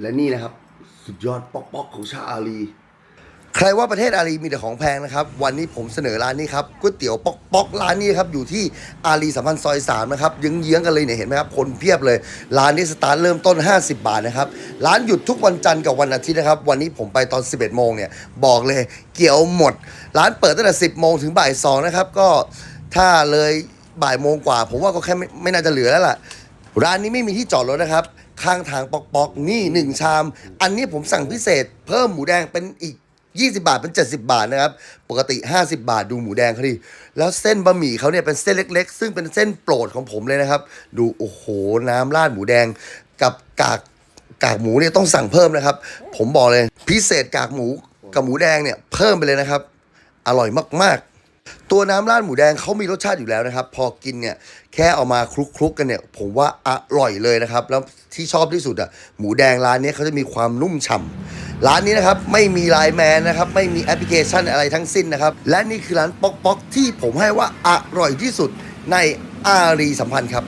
และนี่นะครับ สุดยอดป๊อกป๊อกของชาอาลี ใครว่าประเทศอาลีมีแต่ของแพงนะครับ วันนี้ผมเสนอร้านนี้ครับก๋วยเตี๋ยวป๊อกป๊อกร้านนี้ครับอยู่ที่อาลีสัมพันธ์ซอยสามนะครับเยื้องๆกันเลยเนี่ยเห็นไหมครับคนเพียบเลย ร้านนี้สตาร์ทเริ่มต้น 50 บาทนะครับร้านหยุดทุกวันจันทร์กับวันอาทิตย์นะครับวันนี้ผมไปตอน 11โมงเนี่ยบอกเลยเกี่ยวหมด ร้านเปิดตั้งแต่ 10โมงถึงบ่าย2นะครับก็ถ้าเลยบ่ายโมงกว่า ผมว่าก็แค่ไม่ไม่น่าจะเหลือแล้วล่ะร้านนี้ไม่มีที่จอดรถนะครับ ข้างทางปอกปอกนี่1ชาม อันนี้ผมสั่งพิเศษ เพิ่มหมูแดงเป็นอีก 20 บาทเป็น 70 บาทนะครับ ปกติ 50 บาทดูหมูแดงเขาดิแล้วเส้นบะหมี่เขาเนี่ยเป็นเส้นเล็ก ๆ ซึ่งเป็นเส้นโปรดของผมเลยนะครับ ดูโอ้โหน้ำราดหมูแดงกับกากกากหมูเนี่ยต้องสั่งเพิ่มนะครับ ผมบอกเลยพิเศษกากหมูกับหมูแดงเนี่ยเพิ่มไปเลยนะครับ อร่อยมากๆ ตัวน้ำราดหมูแดงเขามีรสชาติอยู่แล้วนะครับ พอกินเนี่ยแค่เอามาคลุกๆกกันเนี่ย ผมว่าอร่อยเลยนะครับ แล้วที่ชอบที่สุดอะหมูแดงร้านนี้เขาจะมีความนุ่มฉ่ำร้านนี้นะครับไม่มีไลน์แมนนะครับไม่มีแอปพลิเคชันอะไรทั้งสิ้นนะครับ และนี่คือร้านป๊อกป๊อกที่ผมให้ว่าอร่อยที่สุดในอารีสัมพันธ์ครับ